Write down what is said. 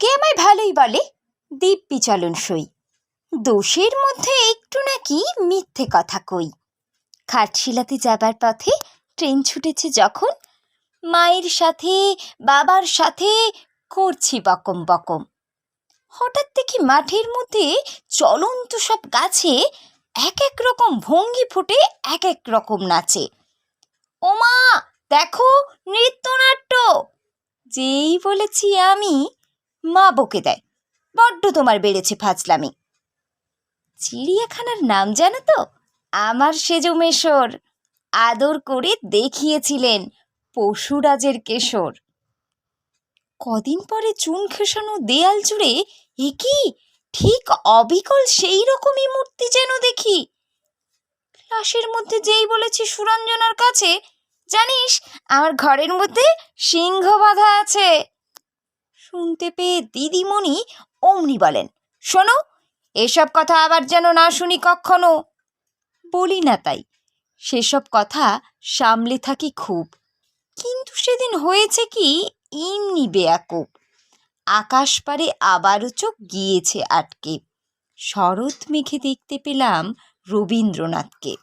লোকে আমায় ভালোই বলে? দিব্যি চলন সই। দোষের মধ্যে একটু নাকি মিথ্যে কথা কই। খাটশিলাতে যাবার পথে ট্রেন ছুটেছে যখন, মায়ের সাথে, বাবার সাথে করছি বকম বকম। হঠাৎ দেখি মাঠের মধ্যে চলন্ত সব গাছে এক এক রকম ভঙ্গি ফুটে এক এক রকম নাচে। ওমা, দেখো নৃত্যনাট্য! যেই বলেছি আমি মা বকে দেয়। বড্ড তোমার বেড়েছে ফাজলামি। চিড়িয়াখানার নাম জানো তো? আমার সেজো মেশর আদর করে দেখিয়েছিলেন পশুরাজের কেশর। কদিন পরে চুন খেসানো দেয়াল জুড়ে একই ঠিক অবিকল সেই রকমই মূর্তি যেন দেখি। ক্লাসের মধ্যে যেই বলেছি সুরঞ্জনার কাছে, জানিস, আমার ঘরের মধ্যে সিংহ বাঁধা আছে। শুনতে পেয়ে দিদিমণি অমনি বলেন, শোনো, এসব কথা আবার যেন না শুনি কখনো। বলি না তাই, সেসব কথা সামলে থাকি খুব। কিন্তু সেদিন হয়েছে কি ইমনি বেয়াকুব। আকাশ পারে আবারও চোখ গিয়েছে আটকে। শরৎ মেঘে দেখতে পেলাম রবীন্দ্রনাথকে।